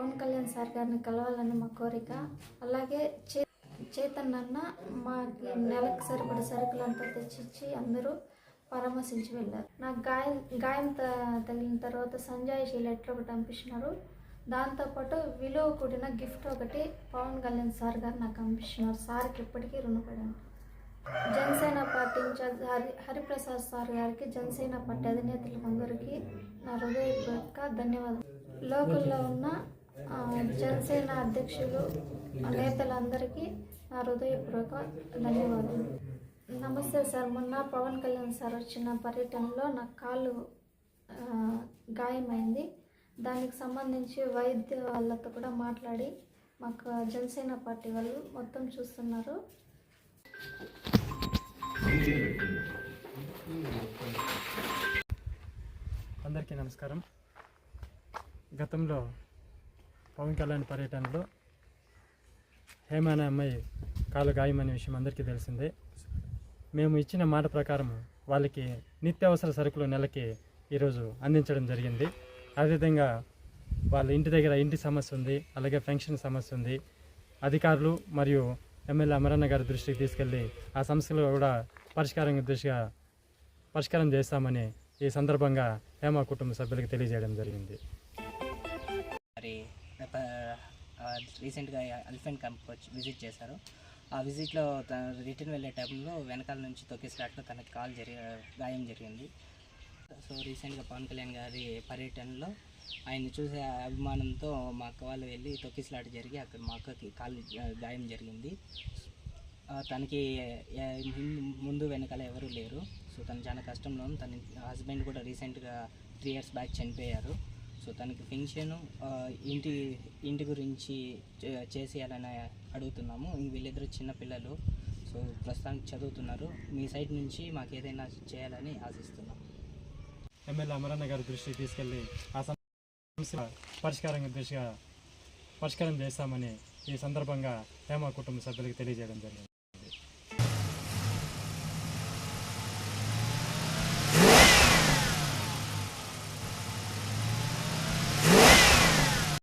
Pawan Kalyan sir గారిని కలవాలని మా కోరిక. అలాగే చే చేతన్ అన్న మాకి నెలకు సరిపడే సరుకులంతా తెచ్చిచ్చి అందరూ పరామర్శించి వెళ్ళారు. నాకు గాయం గాయం తగిలిన తర్వాత సంజాయిషి లెటర్ ఒకటి పంపించినారు. దాంతోపాటు విలువ కూడిన గిఫ్ట్ ఒకటి పవన్ కళ్యాణ్ సార్ గారు నాకు పంపించినారు. సార్కి ఇప్పటికీ రుణపడాను Janasena party incharge Hari Hariprasad sir గారికి జనసేన పార్టీ అధినేతలందరికీ నా హృదయపూర్వక ధన్యవాదాలు. లోకల్లో ఉన్న జనసేన అధ్యక్షులు నేతలందరికీ నా హృదయపూర్వక ధన్యవాదాలు. నమస్తే సార్. మొన్న పవన్ కళ్యాణ్ సార్ వచ్చిన పర్యటనలో నా కాళ్ళు గాయమైంది. దానికి సంబంధించి వైద్య వాళ్ళతో కూడా మాట్లాడి మాకు జనసేన పార్టీ వాళ్ళు మొత్తం చూస్తున్నారు. అందరికీ నమస్కారం. గతంలో పవన్ కళ్యాణ్ పర్యటనలో హేమ అనే అమ్మాయి కాలు గాయమనే విషయం అందరికీ తెలిసిందే. మేము ఇచ్చిన మాట ప్రకారం వాళ్ళకి నిత్యావసర సరుకులు నెలకి ఈరోజు అందించడం జరిగింది. అదేవిధంగా వాళ్ళ ఇంటి దగ్గర ఇంటి సమస్య ఉంది అలాగే పెన్షన్ సమస్య ఉంది. అధికారులు మరియు ఎమ్మెల్యే అమరన్న గారి దృష్టికి తీసుకెళ్ళి ఆ సమస్యలు కూడా పరిష్కారం దృష్టిగా పరిష్కారం చేస్తామని ఈ సందర్భంగా హేమ కుటుంబ సభ్యులకు తెలియజేయడం జరిగింది. రీసెంట్గా ఎలిఫెంట్ క్యాంప్ వచ్చి విజిట్ చేశారు. ఆ విజిట్లో రిటర్న్ వెళ్ళే టైంలో వెనకాల నుంచి తొక్కేసినట్లు తనకి కాల్ జరిగి గాయం జరిగింది. సో రీసెంట్గా పవన్ కళ్యాణ్ గారి పర్యటనలో ఆయన్ని చూసే అభిమానంతో మా అక్క వాళ్ళు వెళ్ళి తొక్కిసలాట జరిగి అక్కడ మా అక్కకి కాలు గాయం జరిగింది. తనకి ముందు- వెనకాల ఎవరు లేరు. సో తను చాలా కష్టంలో తన హస్బెండ్ కూడా రీసెంట్గా త్రీ ఇయర్స్ బ్యాక్ చనిపోయారు. సో తనకి పెన్షన్ ఇంటి ఇంటి గురించి చే- చేసేయాలని అడుగుతున్నాము. వీళ్ళిద్దరు చిన్నపిల్లలు సో ప్రస్తుతానికి చదువుతున్నారు. మీ సైడ్ నుంచి మాకు ఏదైనా చేయాలని ఆశిస్తున్నాం. ఎమ్మెల్యే అమరన్న గారి దృష్టికి తీసుకెళ్ళి ఆ సమస్య పరిష్కారం దృష్టిగా పరిష్కారం చేస్తామని ఈ సందర్భంగా హేమ కుటుంబ సభ్యులకు తెలియజేయడం జరిగింది.